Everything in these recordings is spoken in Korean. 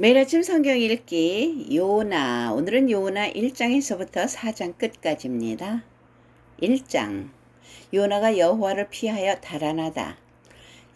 매일 아침 성경 읽기 요나 오늘은 요나 1장에서부터 4장 끝까지입니다. 1장 요나가 여호와를 피하여 달아나다.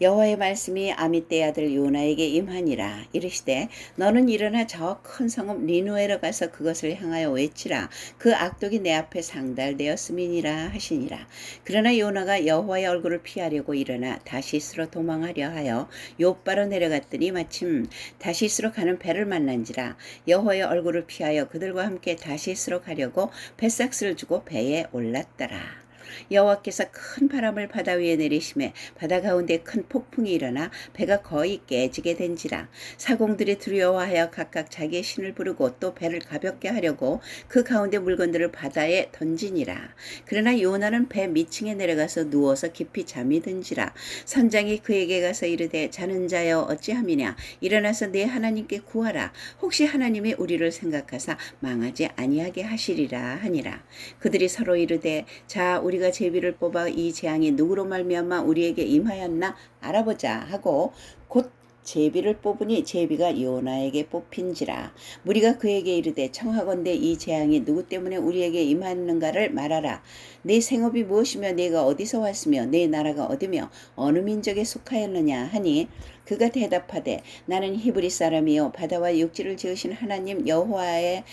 여호와의 말씀이 아미떼 아들 요나에게 임하니라. 이르시되 너는 일어나 저 큰 성읍 니누에로 가서 그것을 향하여 외치라. 그 악독이 내 앞에 상달되었음이니라 하시니라. 그러나 요나가 여호와의 얼굴을 피하려고 일어나 다시스로 도망하려 하여 요바로 내려갔더니 마침 다시스로 가는 배를 만난지라 여호와의 얼굴을 피하여 그들과 함께 다시스로 가려고 뱃삭스를 주고 배에 올랐더라 여호와께서 큰 바람을 바다 위에 내리심에 바다 가운데 큰 폭풍이 일어나 배가 거의 깨지게 된지라. 사공들이 두려워하여 각각 자기의 신을 부르고 또 배를 가볍게 하려고 그 가운데 물건들을 바다에 던지니라. 그러나 요나는 배 밑층에 내려가서 누워서 깊이 잠이 든지라. 선장이 그에게 가서 이르되 자는 자여 어찌함이냐? 일어나서 내 하나님께 구하라. 혹시 하나님이 우리를 생각하사 망하지 아니하게 하시리라 하니라. 그들이 서로 이르되 자 우리가 우리가 제비를 뽑아 이 재앙이 누구로 말미암아 우리에게 임하였나 알아보자 하고 곧 제비를 뽑으니 제비가 요나에게 뽑힌지라. 무리가 그에게 이르되 청하건대 이 재앙이 누구 때문에 우리에게 임하는가를 말하라. 내 생업이 무엇이며 내가 어디서 왔으며 내 나라가 어디며 어느 민족에 속하였느냐 하니 그가 대답하되 나는 히브리 사람이요 바다와 육지를 지으신 하나님 여호와를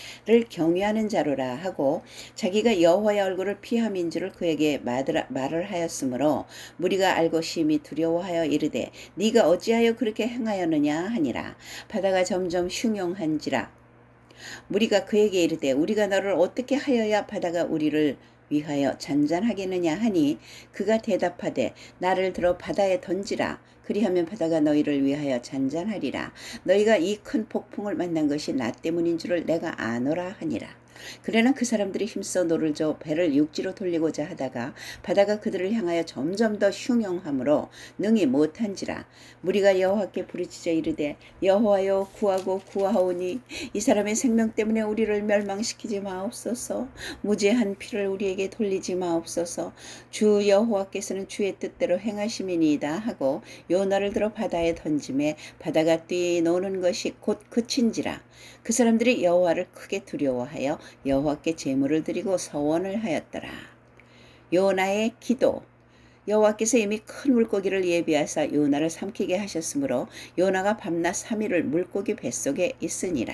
경외하는 자로라 하고 자기가 여호와의 얼굴을 피함인 줄을 그에게 말을 하였으므로 무리가 알고 심히 두려워하여 이르되 네가 어찌하여 그렇게 행 하였느냐 하니라. 바다가 점점 흉용한지라. 무리가 그에게 이르되 우리가 너를 어떻게 하여야 바다가 우리를 위하여 잔잔하겠느냐 하니 그가 대답하되 나를 들어 바다에 던지라. 그리하면 바다가 너희를 위하여 잔잔하리라. 너희가 이 큰 폭풍을 만난 것이 나 때문인 줄을 내가 아노라 하니라 그러나 그 사람들이 힘써 노를 저 배를 육지로 돌리고자 하다가 바다가 그들을 향하여 점점 더 흉용함으로 능히 못한지라 무리가 여호와께 부르짖어 이르되 여호와여 구하고 구하오니 이 사람의 생명 때문에 우리를 멸망시키지 마옵소서. 무죄한 피를 우리에게 돌리지 마옵소서. 주 여호와께서는 주의 뜻대로 행하심이니이다. 하고 요나를 들어 바다에 던짐에 바다가 뛰노는 것이 곧 그친지라 그 사람들이 여호와를 크게 두려워하여 여호와께 제물을 드리고 서원을 하였더라. 요나의 기도 여호와께서 이미 큰 물고기를 예비하사 요나를 삼키게 하셨으므로 요나가 밤낮 3일을 물고기 뱃속에 있으니라.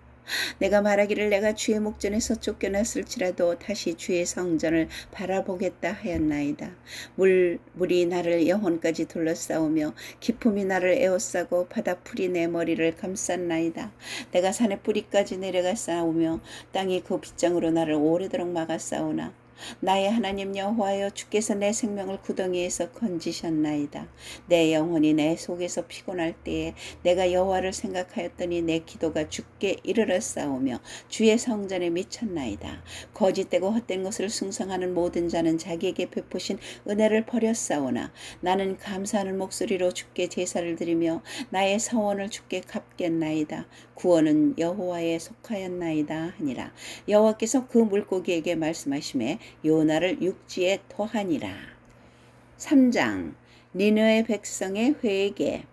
내가 말하기를 내가 주의 목전에서 쫓겨났을지라도 다시 주의 성전을 바라보겠다 하였나이다. 물, 물이 나를 영혼까지 둘러싸우며 기품이 나를 에워싸고 바다풀이 내 머리를 감쌌나이다. 내가 산의 뿌리까지 내려가 싸우며 땅이 그 빗장으로 나를 오래도록 막아 싸우나 나의 하나님 여호와여 주께서 내 생명을 구덩이에서 건지셨나이다. 내 영혼이 내 속에서 피곤할 때에 내가 여호와를 생각하였더니 내 기도가 주께 이르러 싸우며 주의 성전에 미쳤나이다. 거짓되고 헛된 것을 숭상하는 모든 자는 자기에게 베푸신 은혜를 버렸사오나 나는 감사하는 목소리로 주께 제사를 드리며 나의 서원을 주께 갚겠나이다. 구원은 여호와에 속하였나이다 하니라. 여호와께서 그 물고기에게 말씀하심에 요나를 육지에 토하니라. 3장 니느의 백성의 회개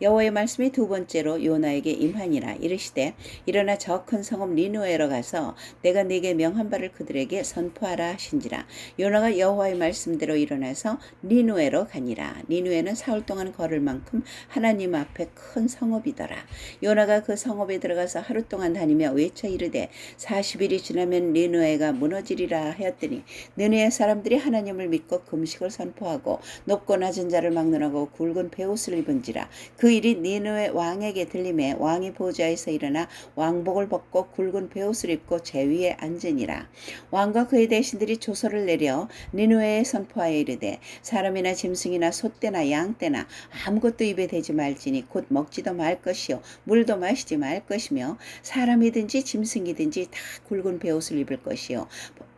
여호와의 말씀이 두 번째로 요나에게 임하니라 이르시되 일어나 저 큰 성읍 니누에로 가서 내가 네게 명한 바를 그들에게 선포하라 하신지라. 요나가 여호와의 말씀대로 일어나서 니누에로 가니라. 니누에는 사흘 동안 걸을 만큼 하나님 앞에 큰 성읍이더라. 요나가 그 성읍에 들어가서 하루 동안 다니며 외쳐 이르되 40일이 지나면 니누에가 무너지리라 하였더니 니누에 사람들이 하나님을 믿고 금식을 선포하고 높고 낮은 자를 막론하고 굵은 베옷을 입은지라 그 일이 니누의 왕에게 들림에 왕이 보좌에서 일어나 왕복을 벗고 굵은 베옷을 입고 제 위에 앉으니라. 왕과 그의 대신들이 조서를 내려 니누에 선포하여 이르되 사람이나 짐승이나 소떼나 양떼나 아무것도 입에 대지 말지니 곧 먹지도 말 것이요 물도 마시지 말 것이며 사람이든지 짐승이든지 다 굵은 베옷을 입을 것이요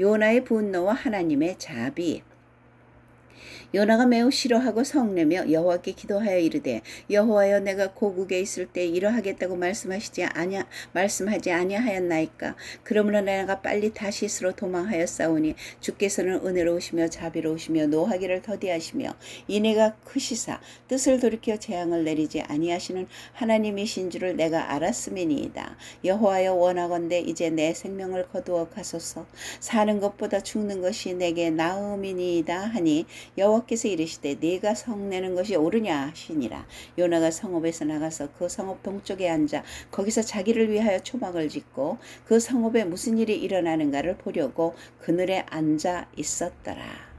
요나의 분노와 하나님의 자비. 요나가 매우 싫어하고 성내며 여호와께 기도하여 이르되 여호와여 내가 고국에 있을 때 이러하겠다고 말씀하시지 아냐 말씀하지 아니하였나이까? 그러므로 내가 빨리 다시스로 도망하여 싸우니 주께서는 은혜로우시며 자비로우시며 노하기를 더디하시며 이내가 크시사 뜻을 돌이켜 재앙을 내리지 아니하시는 하나님이신 줄을 내가 알았음이니이다. 여호와여 원하건대 이제 내 생명을 거두어 가소서. 사는 것보다 죽는 것이 내게 나음이니이다 하니 여호와 께서 이르시되 네가 성내는 것이 옳으냐 하시니라 요나가 성읍에서 나가서 그 성읍 동쪽에 앉아 거기서 자기를 위하여 초막을 짓고 그 성읍에 무슨 일이 일어나는가를 보려고 그늘에 앉아 있었더라.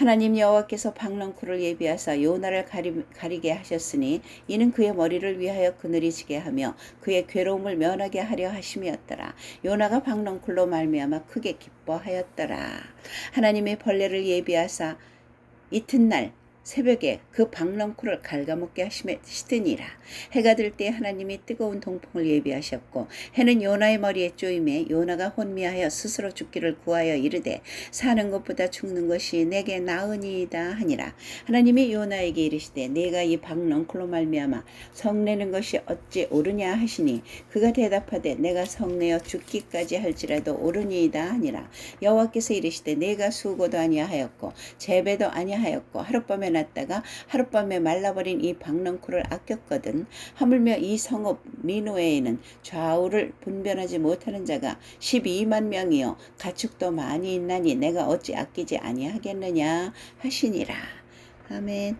하나님 여호와께서 박넝쿨을 예비하사 요나를 가리, 가리 게 하셨으니 이는 그의 머리를 위하여 그늘이 지게 하며 그의 괴로움을 면하게 하려 하심이었더라. 요나가 박넝쿨로 말미암아 크게 기뻐하였더라. 하나님의 벌레를 예비하사 이튿날 새벽에 그 박넝쿨을 갉아먹게 하시더니라. 해가 들 때 하나님이 뜨거운 동풍을 예비하셨고 해는 요나의 머리에 쪼임에 요나가 혼미하여 스스로 죽기를 구하여 이르되 사는 것보다 죽는 것이 내게 나으니이다 하니라. 하나님이 요나에게 이르시되 내가 이 박넝쿨로 말미암아 성내는 것이 어찌 옳으냐 하시니 그가 대답하되 내가 성내어 죽기까지 할지라도 옳으니이다 하니라. 여호와께서 이르시되 내가 수고도 아니하였고 재배도 아니하였고 하룻밤에 났다가 하룻밤에 말라버린 이 박넝쿨을 아꼈거든. 하물며 이 성읍 니노에는 좌우를 분별하지 못하는 자가 12만 명이요. 가축도 많이 있나니 내가 어찌 아끼지 아니하겠느냐 하시니라. 아멘